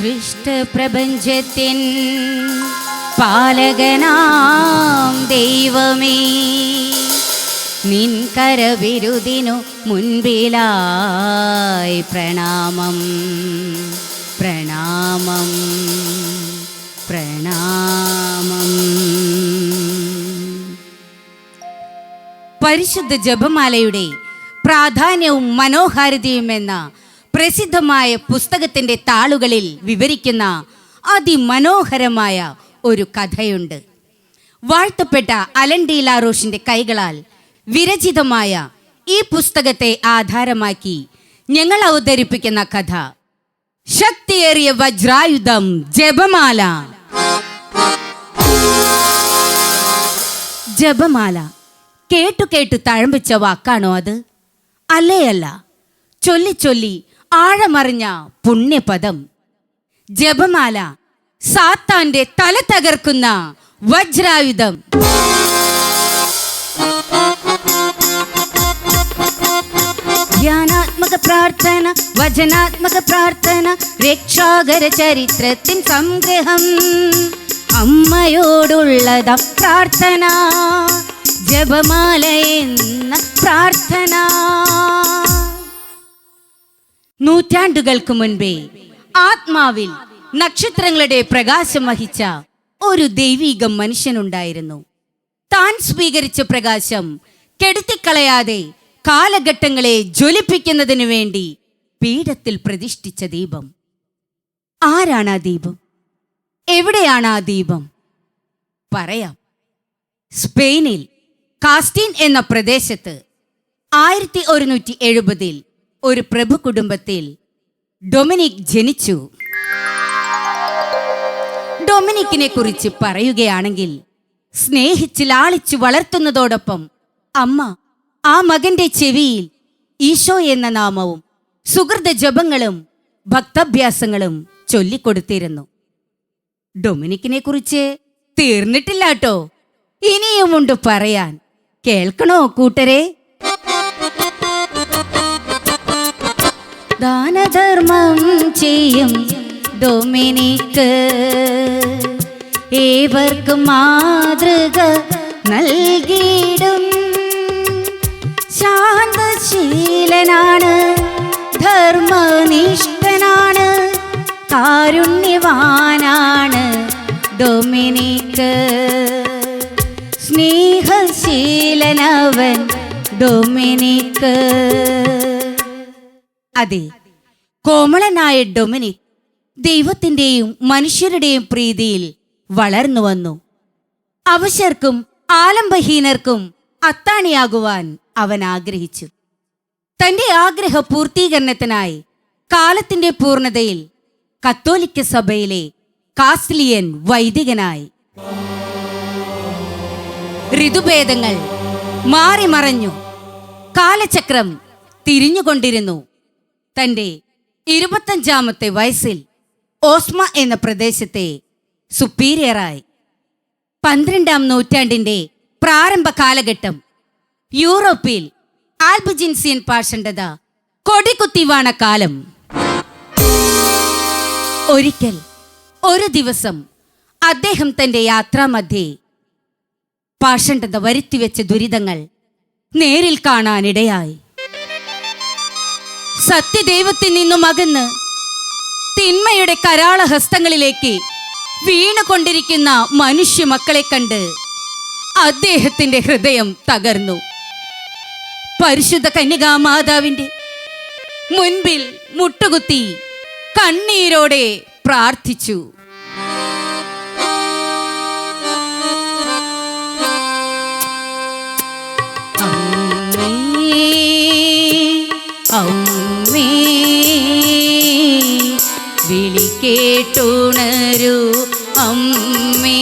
സൃഷ്ടപ്രപഞ്ചത്തിൻ പാലകനാം ദൈവമേ. നിൻ കരവിരുദിനു മുൻപിലായി പ്രണാമം പ്രണാമം പ്രണാമം. പരിശുദ്ധ ജപമാലയുടെ പ്രാധാന്യവും മനോഹാരിതയും എന്ന പ്രസിദ്ധമായ പുസ്തകത്തിന്റെ താളുകളിൽ വിവരിക്കുന്ന അതിമനോഹരമായ ഒരു കഥയുണ്ട്. വാഴ്ത്തപ്പെട്ട അലൻ ഡി ലാറോഷിന്റെ കൈകളാൽ വിരചിതമായ ഈ പുസ്തകത്തെ ആധാരമാക്കി ഞങ്ങൾ അവതരിപ്പിക്കുന്ന കഥ. ശക്തിയേറിയ വജ്രായുധം ജപമാല. ജപമാല. കേട്ടു കേട്ടു തഴമ്പിച്ച വാക്കാണോ അത്? അല്ലേ അല്ല. ചൊല്ലി ചൊല്ലി ആഴമറിഞ്ഞ പുണ്യപദം. ജപമാല സാത്താന്റെ തല തകർക്കുന്ന വജ്രായുധം. ധ്യാനാത്മക പ്രാർത്ഥന വചനാത്മക പ്രാർത്ഥന രക്ഷാകര ചരിത്രത്തിൻ സംഗ്രഹം. അമ്മയോടുള്ളത പ്രാർത്ഥന ജപമാല എന്ന പ്രാർത്ഥന. നൂറ്റാണ്ടുകൾക്ക് മുൻപേ ആത്മാവിൽ നക്ഷത്രങ്ങളുടെ പ്രകാശം വഹിച്ച ഒരു ദൈവീക മനുഷ്യനുണ്ടായിരുന്നു. താൻ സ്വീകരിച്ച പ്രകാശം കെടുത്തിക്കളയാതെ കാലഘട്ടങ്ങളെ ജ്വലിപ്പിക്കുന്നതിനു വേണ്ടി പീഠത്തിൽ പ്രതിഷ്ഠിച്ച ദീപം. ആരാണ് ആ ദീപം? എവിടെയാണ് ആ ദീപം? പറയാം. സ്പെയിനിൽ കാസ്റ്റീൻ എന്ന പ്രദേശത്ത് ആയിരത്തി ഒരുന്നൂറ്റി എഴുപതിൽ ഒരു പ്രഭു കുടുംബത്തിൽ ഡൊമിനിക് ജനിച്ചു. ഡൊമിനിക്കിനെ കുറിച്ച് പറയുകയാണെങ്കിൽ സ്നേഹിച്ച് ലാളിച്ചു വളർത്തുന്നതോടൊപ്പം അമ്മ ആ മകന്റെ ചെവിയിൽ ഈശോ എന്ന നാമവും സുഹൃത ജപങ്ങളും ഭക്താഭ്യാസങ്ങളും ചൊല്ലിക്കൊടുത്തിരുന്നു. ഡൊമിനിക്കിനെ കുറിച്ച് തീർന്നിട്ടില്ലാട്ടോ. ഇനിയുമുണ്ട് പറയാൻ. കേൾക്കണോ കൂട്ടരെ? ദാനധർമ്മം ചെയ്യും ഡൊമിനിക്ക്. ഏവർക്കും മാതൃക നൽകിയിടും. ശാന്തശീലനാണ് ധർമ്മനിഷ്ഠനാണ് കാരുണ്യവാനാണ് ഡൊമിനിക്ക്. സ്നേഹശീലനവൻ ഡൊമിനിക്ക്. അതെ. കോമളനായ ഡൊമിനിക് ദൈവത്തിന്റെയും മനുഷ്യരുടെയും പ്രീതിയിൽ വളർന്നു വന്നു. അവശർക്കും ആലംബഹീനർക്കും അത്താണിയാകുവാൻ അവൻ ആഗ്രഹിച്ചു. തന്റെ ആഗ്രഹ പൂർത്തീകരണത്തിനായി കാലത്തിന്റെ പൂർണതയിൽ കത്തോലിക്ക സഭയിലെ കാസ്ലിയൻ വൈദികനായി. ഋതുഭേദങ്ങൾ മാറി മറഞ്ഞു കാലചക്രം തിരിഞ്ഞുകൊണ്ടിരുന്നു. തന്റെ ഇരുപത്തഞ്ചാമത്തെ വയസ്സിൽ ഓസ്മ എന്ന പ്രദേശത്തെ സുപ്പീരിയറായി. പന്ത്രണ്ടാം നൂറ്റാണ്ടിന്റെ പ്രാരംഭ കാലഘട്ടം യൂറോപ്പിൽ ആൽബജിൻസിയൻ പാഷണ്ടത കൊടികുത്തിവാണ കാലം. ഒരിക്കൽ ഒരു ദിവസം അദ്ദേഹം തന്റെ യാത്രാമധ്യേ പാഷണ്ഡത വരുത്തിവെച്ച ദുരിതങ്ങൾ നേരിൽ കാണാനിടയായി. സത്യദൈവത്തിൽ നിന്നും അകന്ന് തിന്മയുടെ കരാള ഹസ്തങ്ങളിലേക്ക് വീണുകൊണ്ടിരിക്കുന്ന മനുഷ്യ മക്കളെ കണ്ട് അദ്ദേഹത്തിന്റെ ഹൃദയം തകർന്നു. പരിശുദ്ധ കന്യകാ മാതാവിന്റെ മുൻപിൽ മുട്ടുകുത്തി കണ്ണീരോടെ പ്രാർത്ഥിച്ചു. അമ്മേ കേട്ടുണരൂ അമ്മേ.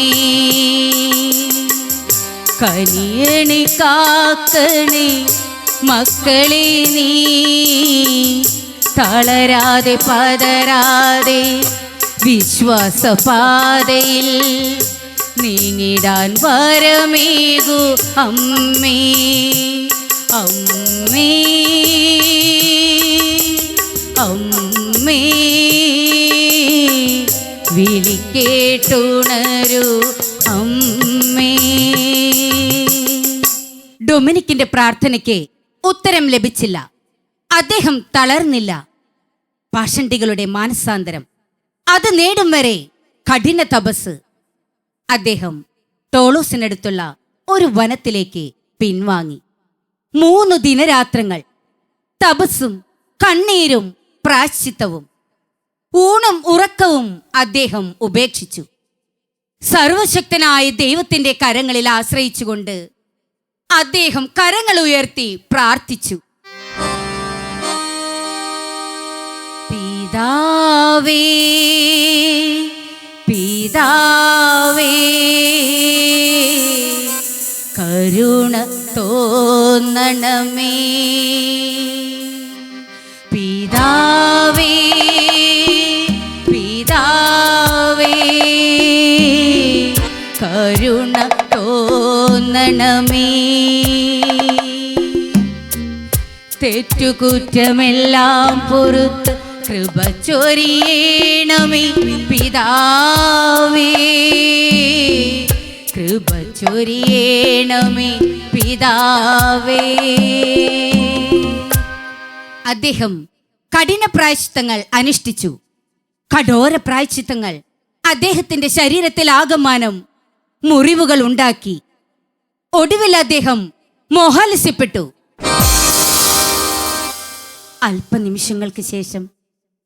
കനിയണി കാക്കണി മക്കളെ നീ. തളരാതെ പതരാതെ വിശ്വാസപാതയിൽ നീങ്ങിടാൻ വരമേകു അമ്മേ. അമ്മേ കേട്ടുണരൂ അമ്മേ. ഡൊമിനിക്കിന്റെ പ്രാർത്ഥനയ്ക്ക് ഉത്തരം ലഭിച്ചില്ല. അദ്ദേഹം തളർന്നില്ല. പാഷണ്ടികളുടെ മാനസാന്തരം. അത് നേടും വരെ കഠിന തപസ്. അദ്ദേഹം ടോളോസിനടുത്തുള്ള ഒരു വനത്തിലേക്ക് പിൻവാങ്ങി. മൂന്ന് ദിനരാത്രങ്ങൾ തപസ്സും കണ്ണീരും പ്രാശ്ചിത്തവും ഊണും ഉറക്കവും അദ്ദേഹം ഉപേക്ഷിച്ചു. സർവശക്തനായ ദൈവത്തിന്റെ കരങ്ങളിൽ ആശ്രയിച്ചുകൊണ്ട് അദ്ദേഹം കരങ്ങൾ ഉയർത്തി പ്രാർത്ഥിച്ചു. പിതാവേ പിതാവേ കരുണ തോന്നണമേ കരുണ തോന്നണമേ തെറ്റുകുറ്റമെല്ലാം പൊറുത്ത് കൃപ ചൊരിയണമേ പിതാവേ. കൃപ ചൊരിയണമേ പിതാവേ. അദ്ദേഹം കഠിന പ്രായശ്ചിത്തങ്ങൾ അനുഷ്ഠിച്ചു. കഠോര പ്രായശ്ചിത്തങ്ങൾ. അദ്ദേഹത്തിന്റെ ശരീരത്തിൽ ആകമാനം മുറിവുകൾ ഉണ്ടാക്കി. ഒടുവിൽ അദ്ദേഹം മോഹാലസ്യപ്പെട്ടു അല്പനിമിഷങ്ങൾക്ക് ശേഷം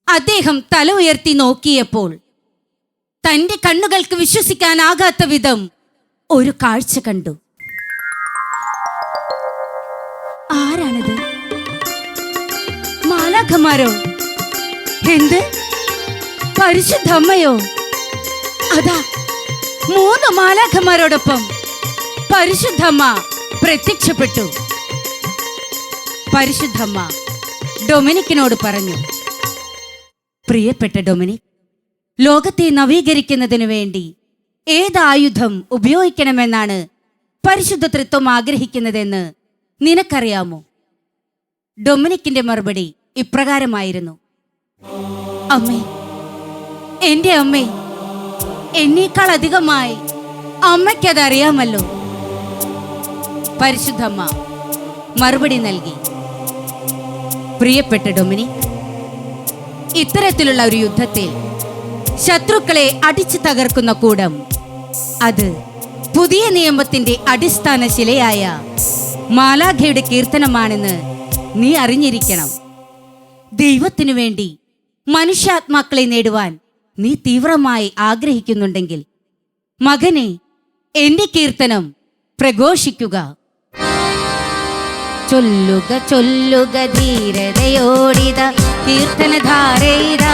അദ്ദേഹം തല ഉയർത്തി നോക്കിയപ്പോൾ തന്റെ കണ്ണുകൾക്ക് വിശ്വസിക്കാനാകാത്ത വിധം ഒരു കാഴ്ച കണ്ടു. ആരാണിത്? മാലാഖമാരോ? എന്ത്? പരിശുദ്ധമ്മയോ അതാ മൂന്ന് മാലാഖമാരോടൊപ്പം പരിശുദ്ധമ്മ പ്രത്യക്ഷപ്പെട്ടു. പരിശുദ്ധമ്മ ഡൊമിനിക്കിനോട് പറഞ്ഞു പ്രിയപ്പെട്ട ഡൊമിനിക് ലോകത്തെ നവീകരിക്കുന്നതിനു വേണ്ടി ഏത് ആയുധം ഉപയോഗിക്കണമെന്നാണ് പരിശുദ്ധ തൃത്വം ആഗ്രഹിക്കുന്നതെന്ന് നിനക്കറിയാമോ? ഡൊമിനിക്കിന്റെ മറുപടി ഇപ്രകാരമായിരുന്നു അമ്മേ എന്റെ അമ്മേ എന്നേക്കാൾ അധികമായി അമ്മയ്ക്കതറിയാമല്ലോ. പരിശുദ്ധമ്മ മറുപടി നൽകി. പ്രിയപ്പെട്ട ഡൊമിനിക് ഇത്തരത്തിലുള്ള ഒരു യുദ്ധത്തിൽ ശത്രുക്കളെ അടിച്ചു തകർക്കുന്ന കൂടം അത് പുതിയ നിയമത്തിന്റെ അടിസ്ഥാന ശിലയായ മാലാഖയുടെ കീർത്തനമാണെന്ന് നീ അറിഞ്ഞിരിക്കണം. ദൈവത്തിനു വേണ്ടി മനുഷ്യാത്മാക്കളെ നേടുവാൻ നീ തീവ്രമായി ആഗ്രഹിക്കുന്നുണ്ടെങ്കിൽ മകനെ എന്റെ കീർത്തനം പ്രഘോഷിക്കുക. ചൊല്ലുക ചൊല്ലുക ധീരതയോടിത കീർത്തനധാരയിത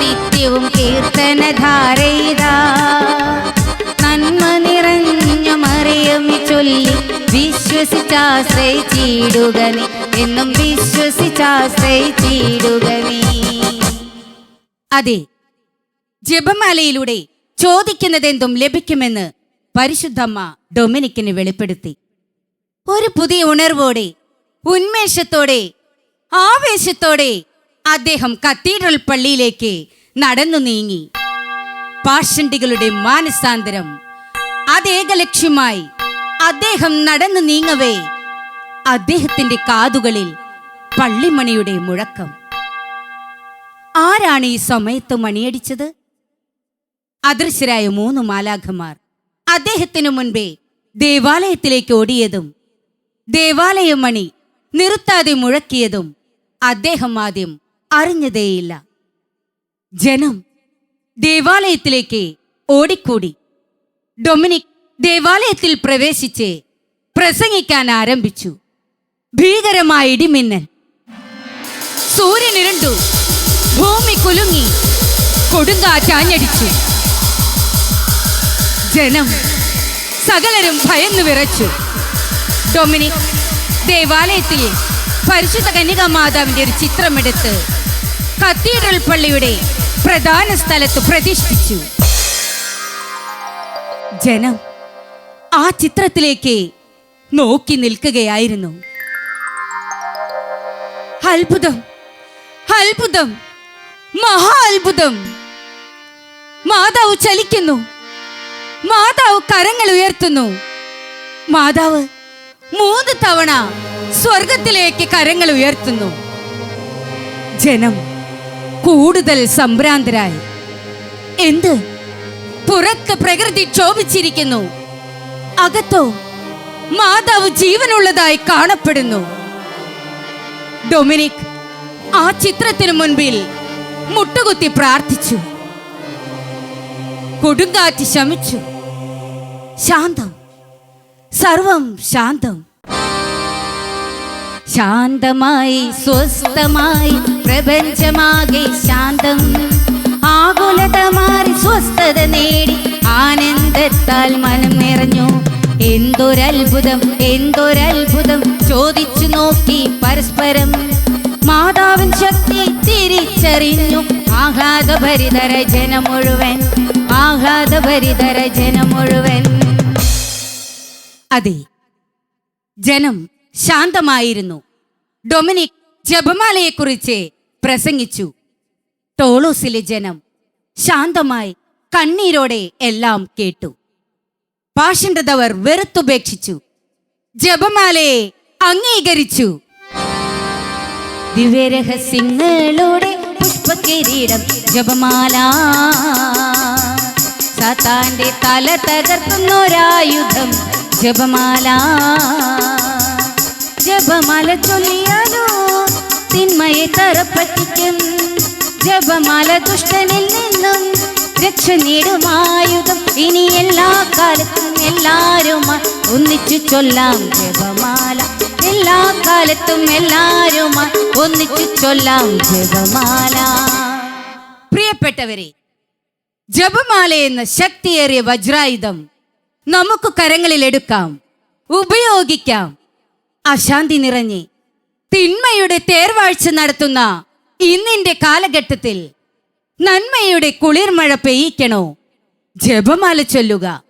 നിത്യവും കീർത്തനധാരയിത. നന്മ നിറഞ്ഞ മറിയമ്മി ചൊല്ലി വിശ്വസിച്ചാശ്രയിച്ചിടുക നീ എന്നും വിശ്വസിച്ചാശ്രയിച്ചിടുക നീ അതെ ജപമാലയിലൂടെ ചോദിക്കുന്നതെന്തും ലഭിക്കുമെന്ന് പരിശുദ്ധമ്മ ഡൊമിനിക്കിന് വെളിപ്പെടുത്തി. ഒരു പുതിയ ഉണർവോടെ ഉന്മേഷത്തോടെ ആവേശത്തോടെ അദ്ദേഹം കത്തീഡ്രൽ പള്ളിയിലേക്ക് നടന്നു നീങ്ങി. പാഷണ്ടികളുടെ മാനസാന്തരം അതേക ലക്ഷ്യമായി അദ്ദേഹം നടന്നു നീങ്ങവേ അദ്ദേഹത്തിന്റെ കാതുകളിൽ പള്ളിമണിയുടെ മുഴക്കം. ആരാണ് ഈ സമയത്ത് മണിയടിച്ചത്? അദൃശ്യരായ മൂന്ന് മാലാഖമാർ. അദ്ദേഹത്തിനു മുൻപേ ദേവാലയത്തിലേക്ക് ഓടിയതും ദേവാലയ മണി നിർത്താതെ മുഴക്കിയതും അദ്ദേഹം ആദ്യം അറിഞ്ഞതേയില്ല. ജനം ദേവാലയത്തിലേക്ക് ഓടിക്കൂടി. ഡൊമിനിക് ദേവാലയത്തിൽ പ്രവേശിച്ച് പ്രസംഗിക്കാൻ ആരംഭിച്ചു. ഭീകരമായ ഇടിമിന്നൽ. സൂര്യനിരണ്ടു ഭൂമി കുലുങ്ങി. കൊടുങ്കാറ്റാഞ്ഞടിച്ചു ജനം സകലരും ഭയന്നു വിറച്ചു. ഡൊമിനിക് ദേവാലയത്തിൽ പരിശുദ്ധ കന്യക മാതാവിന്റെ ഒരു ചിത്രമെടുത്ത് കത്തീഡ്രൽ പള്ളിയുടെ പ്രധാന സ്ഥലത്ത് പ്രതിഷ്ഠിച്ചു. ജനം ആ ചിത്രത്തിലേക്ക് നോക്കി നിൽക്കുകയായിരുന്നു. അത്ഭുതം അത്ഭുതം മഹാ അത്ഭുതം. മാതാവ് ചലിക്കുന്നു. മാതാവ് കരങ്ങൾ ഉയർത്തുന്നു. മാതാവ് മൂന്ന് തവണ സ്വർഗത്തിലേക്ക് കരങ്ങൾ ഉയർത്തുന്നു. ജനം കൂടുതൽ സംഭ്രാന്തരായി. എന്ത്? പുറത്ത് പ്രകൃതി ക്ഷോഭിച്ചിരിക്കുന്നു. അകത്തോ? മാതാവ് ജീവനുള്ളതായി കാണപ്പെടുന്നു. ഡൊമിനിക് ആ ചിത്രത്തിനു മുൻപിൽ മുട്ടുകുത്തി പ്രാർത്ഥിച്ചു. കൊടുങ്കാറ്റ് ശമിച്ചു. ശാന്തം. സർവം ശാന്തം. ശാന്തമായി സ്വസ്ഥമായി പ്രപഞ്ചമാകെ ശാന്തം. ആകുലത മാറി സ്വസ്ഥത നേടി ആനന്ദത്താൽ മനം നിറഞ്ഞു. എന്തൊരത്ഭുതം എന്തൊരത്ഭുതം ചോദിച്ചു നോക്കി പരസ്പരം. മാതാവിൻ ശക്തി തിരിച്ചറിഞ്ഞു ആഹ്ലാദഭരിതര ജനം മുഴുവൻ. ആഹ്ലാദഭരിതര ജനം മുഴുവൻ. അതെ ജനം ശാന്തമായിരുന്നു. ഡൊമിനിക് ജപമാലയെക്കുറിച്ച് പ്രസംഗിച്ചു. ടോളോസിലെ ജനം ശാന്തമായി കണ്ണീരോടെ എല്ലാം കേട്ടു. പാഷണ്ഡതവർ വെറുത്തുപേക്ഷിച്ചു. ജപമാലയെ അംഗീകരിച്ചു. ദിവ്യരഹസ്യങ്ങളോടെ പുഷ്പകിരീടം ജപമാല. സാത്താന്റെ തല തകർക്കുന്നൊരായുധം. ജപമാല. ജപമാല ചൊല്ലിയാലോ? തിന്മയെ തറപ്പറ്റിക്കും. ജപമാല ദുഷ്ടനിൽ നിന്നും രക്ഷ നേടുമായുധം ഇനി എല്ലാ കാലത്തും എല്ലാരുമായി ഒന്നിച്ചു ചൊല്ലാം ജപമാല. എല്ലാ കാലത്തും എല്ലാരുമായി ഒന്നിച്ചു ചൊല്ലാം ജപമാല. പ്രിയപ്പെട്ടവരെ ജപമാല എന്ന ശക്തിയേറിയ വജ്രായുധം നമുക്ക് കരങ്ങളിൽ എടുക്കാം ഉപയോഗിക്കാം. അശാന്തി നിറഞ്ഞ് തിന്മയുടെ തേർവാഴ്ച നടത്തുന്ന ഇന്നിന്റെ കാലഘട്ടത്തിൽ നന്മയുടെ കുളിർമഴ പെയ്യിക്കണോ? ജപമാല ചൊല്ലുക.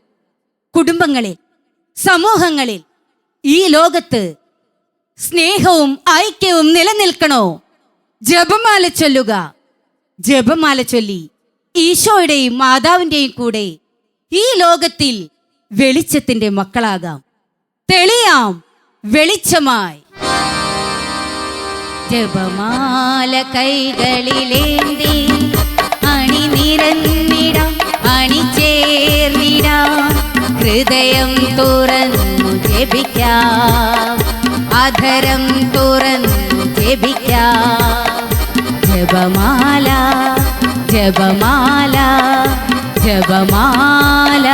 കുടുംബങ്ങളിൽ സമൂഹങ്ങളിൽ ഈ ലോകത്ത് സ്നേഹവും ഐക്യവും നിലനിൽക്കണോ? ജപമാല ചൊല്ലുക. ജപമാല ചൊല്ലി. ഈശോയുടെയും മാതാവിന്റെയും കൂടെ ഈ ലോകത്തിൽ വെളിച്ചത്തിന്റെ മക്കളാകാം. തെളിയാം വെളിച്ചമായി. ജപമാല കൈകളിലേന്തി അണി നിറന്നിടാം അണി ചേർന്നിടാം ഹൃദയം തുറന്നു ജപിക്കാം അധരം തുറന്നു ജപിക്കാം. ജപമാല ജപമാല ജപമാല.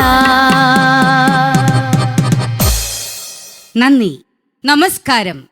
നന്ദി. നമസ്കാരം.